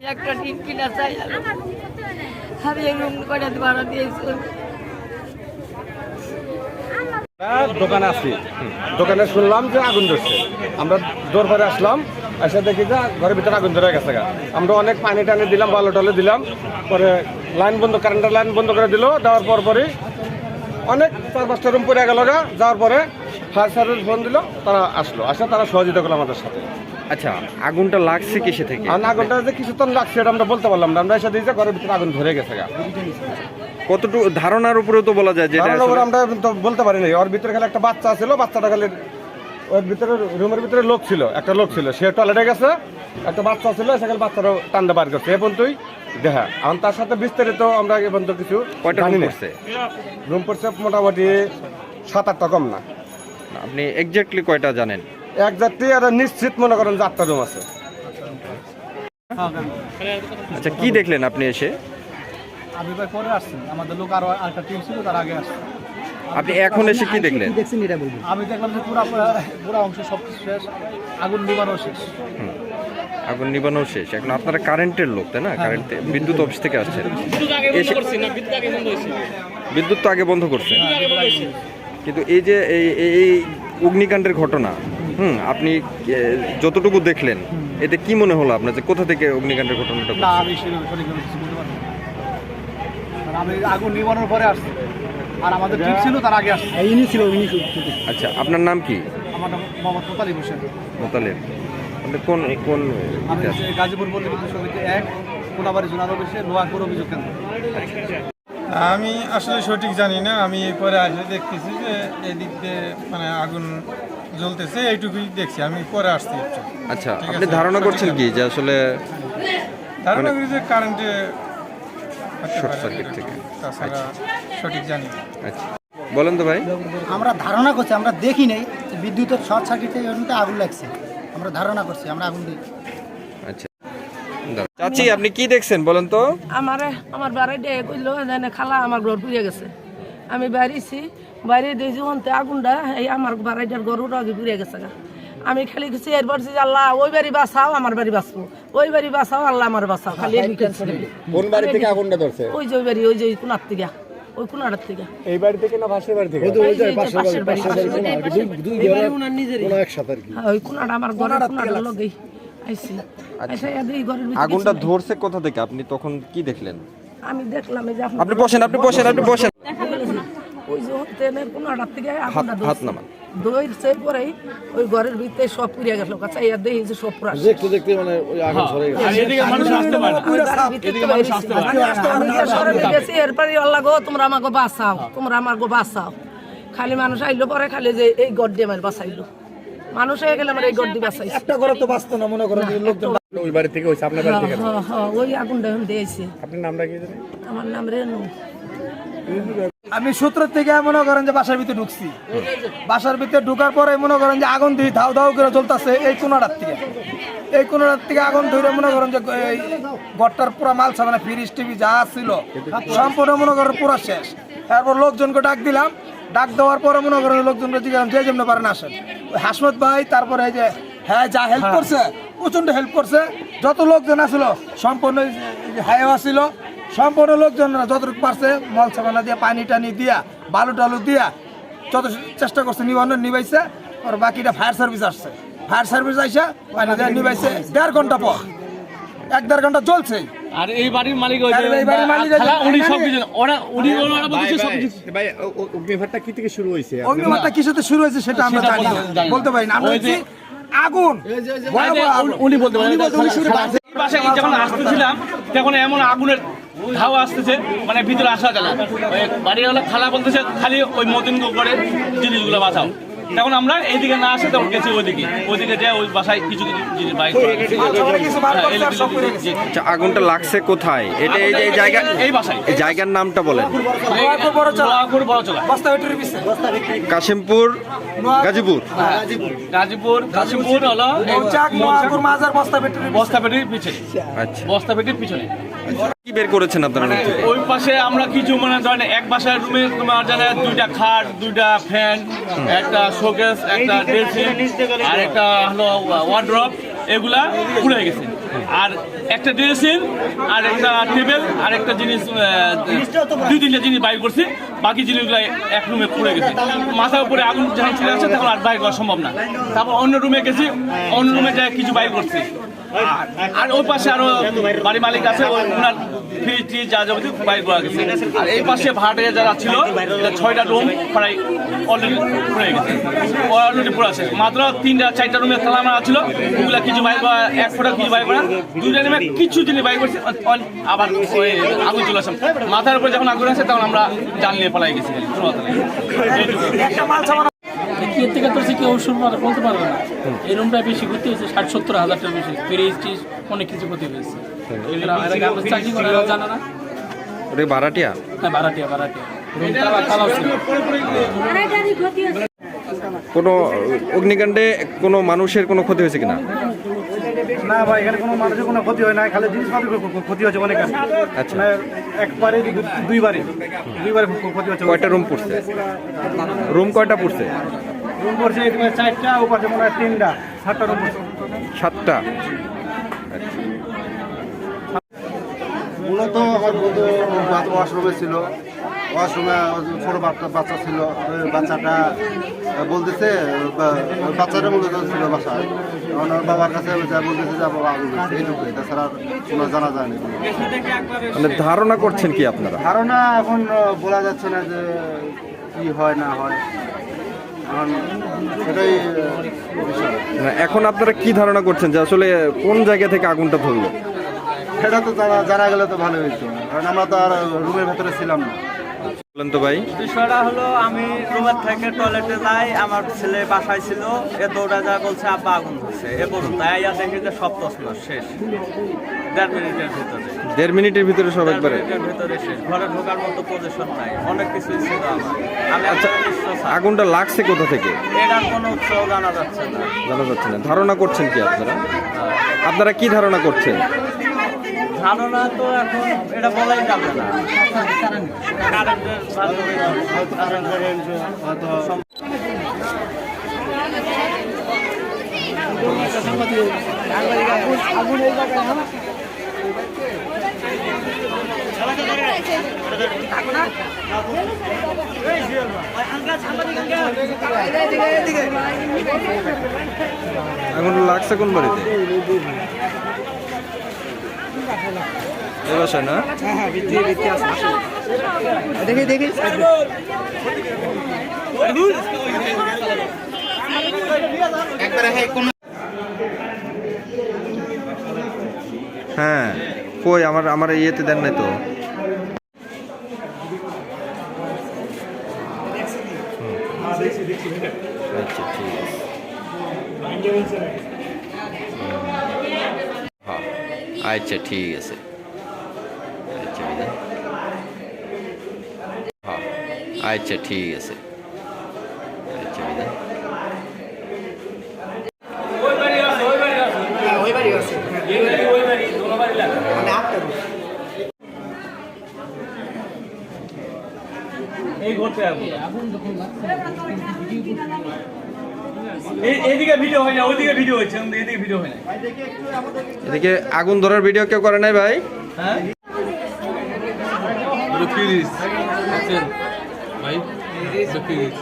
একটা আমি রুম কটা ভাড়া দোকানে আসি দোকানে শুনলাম যে আগুন ধরছে। আমরা দৌড় পরে আসলাম, এসে দেখি যে ঘরের ভিতরে আগুন ধরে গেছে। আমরা অনেক পানি টানি দিলাম, বালো টালো দিলাম, পরে লাইন বন্ধ কারেন্টের লাইন বন্ধ করে দিল, দেওয়ার পর পরই অনেক চার পাঁচটা রুম পড়ে গেল যাওয়ার পরে ফায়ার সার্ভিস ফোন দিল তারা আসলো। আসে তারা সহযোগিতা করল আমাদের সাথে। আচ্ছা আগুনটা লাগছে কিসে থেকে? আর আগুনটা যে কিছুক্ষণ লাগছে এটা আমরা বলতে পারলাম না। আমরা এসে দিয়েছি ঘরের ভিতরে আগুন ধরে গেছে গা। কতটুকু ধারণার উপরেও তো বলা যায় আসলে- আমরা তো বলতে পারি নাই। ওর ভিতরে খালি একটা বাচ্চা ছিল বাচ্চাটা খালি ওর ভিতরে রুমের ভিতরে লোক ছিল একটা লোক ছিল। সে টয়লেটে গেছে একটা বাচ্চা ছিল সেখানে বাচ্চাটা টান্ডা বার করছে। এ পর্যন্তই দেখা। এখন তার সাথে বিস্তারিত আমরা এ পর্যন্ত কিছু কয়টা জানি রুম না। করছে রুম পড়ছে মোটামুটি সাত আটটা কম না। আপনি এক্স্যাক্টলি কয়টা জানেন? এক যাত্রী আর নিশ্চিত মনে করেন যে আটটা রুম আছে। আচ্ছা কি দেখলেন আপনি এসে? আমি ভাই পরে আসছি। আমাদের লোক আরও আরেকটা টিম ছিল তার আগে আসছে। আপনি এখন এসে কি দেখলেন? দেখছেন এটা বলবেন আমি দেখলাম যে পুরা পুরা অংশ সব শেষ আগুন নিবানো শেষ। আগুন নিবানো শেষ। এখন আপনারা কারেন্টের লোক তাই না? কারেন্ট বিদ্যুৎ অফিস থেকে আসছেন। এসে বিদ্যুৎ তো আগে বন্ধ করছে কিন্তু এই যে এই এই- এই অগ্নিকাণ্ডের ঘটনা হুম আপনি যতটুকু দেখলেন এতে কি মনে হলো আপনার যে কোথা থেকে অগ্নিকাণ্ডের ঘটনাটা না আমি বলতে আমি আগুন নিবানোর পরে আসছি। আর আমাদের টিম ছিল তার আগে আসছে। ইনি ছিল ইনি আচ্ছা আপনার নাম কি? আমার নাম মোহাম্মদ মোতালিব হোসেন। মোতালেব। আপনি কোন কোন গাজীপুর পল্লী বিদ্যুৎ সমিতি এক কোনাবাড়ি জোনার অফিসে নোয়াপুর অভিযোগ কেন্দ্র। আমি আসলে সঠিক জানি না। আমি পরে আসে দেখতেছি যে এদিক দিয়ে মানে আগুন জ্বলতেছে এইটুকুই দেখছি। আমি পরে আসছি একটু। আচ্ছা আপনি ধারণা করছেন কি যে আসলে ধারণা করি যে কারেন্টে থেকে। তাছাড়া সঠিক জানি না। আচ্ছা। বলেন তো ভাই। আমরা ধারণা করছি আমরা দেখি নাই যে বিদ্যুতের শর্ট সার্কিট থেকে আগুন লাগছে। আমরা ধারণা করছি আমরা আগুন দেখি। আচ্ছা। চাচি আপনি কি দেখছেন বলেন তো? আমার আমার বাড়ি ডেকে কইলো জানে খালা আমার ঘর পুড়ে গেছে। আমি বাড়িছি বাইরে দিয়েছি হন্তে আগুনটা এই আমার বাড়িটার গরুর আগে পুড়ে গেছে। আমি খালি কিছু এর বলছি যে আল্লাহ ওই বাড়ি বাঁচাও আমার বাড়ি বাঁচবো। ওই বাড়ি বাঁচাও আল্লাহ আমার বাঁচাও। খালি কোন বাড়ি থেকে আগুনটা ধরছে? ওই যে ওই বাড়ি ওই যে ওই কোনার থেকে ওই কোনাটার থেকে। এই বাড়ি থেকে না পাশের বাড়ি থেকে? এই যে পাশের বাড়ি, পাশের বাড়ি। বাড়ি। ওনার নিজেরই। হ্যাঁ, ওই কোনাটা আমার ঘরের কোনাটার লগেই। আইছি আইসা এই ঘরের ভিতরে আগুনটা ধরছে কোথা থেকে? আপনি তখন কি দেখলেন? আমি দেখলাম এই যে আপনি বসেন আপনি বসেন আপনি বসেন। ওই যে ট্রেনের কোনাটার থেকে আগুনটা হাত- হাত নামান। ধরছে পরেই ওই ঘরের ভিতরে সব গেল ইয়া যে সব পুরা দেখতে দেখতে মানে ওই আগুন ধরে গেছে। এরপরে আল্লাহ গো তোমরা আমাকে বাঁচাও। তোমরা আমার গো বাঁচাও। খালি মানুষ আইলো পরে খালি যে এই গড্ডি আমার বাঁচাইলো। মানুষ হয়ে গেলে আমার এই গড্ডি বাঁচাইছে। একটা ঘরে তো বাঁচতো না মনে করেন লোকজন ওই বাড়ি থেকে হয়েছে আপনার বাড়ি থেকে? হ্যাঁ, হ্যাঁ, ওই আগুনটা এখন দিয়েছে আপনার নামটা কি জানেন? আমার নাম রেনু। আমি সূত্র থেকে মনে করেন যে বাসার ভিতরে ঢুকছি। বাসার ভিতরে ঢুকার পরে মনে করেন যে আগুন দিয়ে ধাও ধাও করে চলতেছে এই কোনাটার থেকে। এই কোনাটার থেকে আগুন ধরে মনে করেন যে এই ঘরটার পুরো মাল সামানা ফ্রিজ টিভি যা ছিল সম্পূর্ণ মনে করেন পুরো শেষ। তারপর লোকজনকে ডাক দিলাম। ডাক দেওয়ার পরে মনে করেন লোকজনকে জিজ্ঞাসা যে যেমন পারেন আসেন। হাসমত ভাই তারপরে এই যে হ্যাঁ যা হেল্প করছে প্রচণ্ড হেল্প করছে। যত লোকজন আসলো সম্পূর্ণ হাইওয়া ছিল সম্পূর্ণ লোকজন যতটুকু পারছে মল সাবানা দিয়া পানি টানি দিয়া বালু টালু দিয়া যত চেষ্টা করছে নিবানো নিবাইছে আর বাকিটা ফায়ার সার্ভিস আসছে। ফায়ার সার্ভিস আইসা পানি দিয়ে নিবাইছে দেড় ঘণ্টা পর। এক দেড় ঘণ্টা চলছে আর এই বাড়ির মালিক ওই আর এই বাড়ির মালিক ওই উনি সব কিছু ওরা উনি ওনারা বলছে সব কিছু ভাই অগ্নিভারটা কি থেকে শুরু হয়েছে? অগ্নিমাত্রা কিসেতে শুরু হয়েছে সেটা আমরা জানি না। বলতে পারি না। আমরা আগুন। উনি বলতে পারেন উনি বলতে শুরু পাশে যখন আসতেছিলাম তখন এমন আগুনের ধাওয়া আসতেছে মানে ভিতরে আসা গেল। বাড়িওয়ালা খালা বলতেছে খালি ওই মতিন করে জিনিসগুলো বাঁচাও। তখন আমরা এইদিকে না আসে তখন গেছি ওইদিকে ওইদিকে যে ওই বাসায় কিছু কিছু জিনিস বাইক। আচ্ছা আগুনটা লাগছে কোথায় এটা এই যে জায়গা এই বাসায় জায়গার নামটা বলেন কাশিমপুর গাজীপুর গাজীপুর কাশিমপুর হলো বস্তা পেটির পিছনে আচ্ছা বস্তা পেটির পিছনে কি বের করেছেন আপনারা ওই পাশে আমরা কিছু মানে ধরেন এক বাসার রুমে তোমার জানে দুইটা খাট দুইটা ফ্যান একটা শোকেস একটা ড্রেসিং আর একটা হলো ওয়ার্ড্রপ এগুলা পুড়ে গেছে। আর একটা ড্রেসিং আর একটা টেবিল আর একটা জিনিস দুই তিনটা জিনিস বাইর করছি বাকি জিনিসগুলো এক রুমে পড়ে গেছে। মাথার উপরে আগুন যখন চলে আসছে তখন আর বাইর করা সম্ভব না। তারপর অন্য রুমে গেছি অন্য রুমে যায় কিছু বাইর করছি। আর- ওই পাশে আরও বাড়ি মালিক আছে ওনার ফ্রিজ ট্রিজ যা যাবতীয় বাইর করা গেছে। আর এই পাশে ভাড়াটিয়া যারা ছিল ছয়টা রুম প্রায় অলরেডি পড়ে গেছে। অলরেডি পড়ে আছে। মাত্র তিনটা চারটা রুমে খেলা মারা ছিল ওগুলা কিছু বাইর করা এক ফোটা কিছু বাইর করা দুইটা রুমে কিছু জিনিস বাইর করছে আবার আগুন চলে আসে। মাথার উপরে যখন আগুন আসে তখন আমরা জাল নিয়ে পালাই গেছি। কোনো কথা নেই। কেউ শুরু করে বলতে পারবে না। এই রুমটা বেশি ক্ষতি হয়েছে ষাট সত্তর হাজারটার বেশি। ফ্রিজ টিজ অনেক কিছু ক্ষতি হয়েছে। চাকরি করে জানে না। ওটা ভাড়াটিয়া হ্যাঁ ভাড়াটিয়া ভাড়াটিয়া কোনো অগ্নিকাণ্ডে কোনো মানুষের কোনো ক্ষতি হয়েছে কিনা? না ভাই এখানে কোনো মানুষের কোনো ক্ষতি হয় না খালি জিনিসপাতির ক্ষ- ক্ষ- ক্ষতি হয়েছে অনেক আচ্ছা। মানে একবারে দুইবারে। দুইবারে ক্ষতি হচ্ছে কয়টা রুম পড়ছে? রুম কয়টা পড়ছে? রুম চারটা মনে হয় তিনটা সাতটা রুম সাতটা। মূলত আমার বন্ধু ওয়াশরুমে ছিল। ওয়াশরুমে ছোট বাচ্চা বাচ্চা ছিল। বাচ্চাটা বলতেছে বাচ্চাটা মূলত ছিল বাসায়। কারণ ওর বাবার কাছে যা বলতেছে যে বাবা আগুন হয়েছে এইটুকুই। তাছাড়া আর কোনো জানা যায়নি। মানে ধারণা করছেন কি আপনারা? ধারণা এখন বলা যাচ্ছে না যে কি হয় না হয়। এটাই মানে এখন আপনারা কি ধারণা করছেন যে আসলে কোন জায়গা থেকে আগুনটা ধরলো? সেটা তো জানা জানা গেলে তো ভালো হইতো। কারণ আমরা তো আর রুমের ভেতরে ছিলাম না। বলেন তো ভাই। বিষয়টা হলো আমি রুমের থেকে টয়লেটে যাই আমার ছেলে বাসায় ছিল এ দৌড়া যা বলছে আব্বা আগুন হচ্ছে এ বলুন তাই আইয়া দেখি যে সব তসমস শেষ। দেড় মিনিটের ভিতরে। দেড় মিনিটের ভিতরে সব একবারে? ভিতরে শেষ। ঘরে ঢোকার মতো পজিশন নাই। অনেক কিছুই ছিল আমার। আমি আচ্ছা আগুনটা লাগছে কোথা থেকে? এটার কোনো উৎস জানা যাচ্ছে না। জানা যাচ্ছে না। ধারণা করছেন কি আপনারা? আপনারা কি ধারণা করছেন? ধারণা তো এখন এটা বলাই যাবে না। মাধ্যমে লাগছে কোন বাড়িতে? এ বাসায় না? হ্যাঁ কই আমার আমার ইয়েতে দেন নাই তো। আচ্ছা ঠিক আছে হ্যাঁ আচ্ছা ঠিক আছে আচ্ছা বিদায় হ্যাঁ আচ্ছা ঠিক আছে। আচ্ছা বিদায়। এই ঘরটা আগুন এই- এইদিকে ভিডিও না ওইদিকে ভিডিও হয়েছে এদিকে ভিডিও না। এদিকে আগুন ধরার ভিডিও কেউ করে নাই ভাই? হ্যাঁ? right? The food.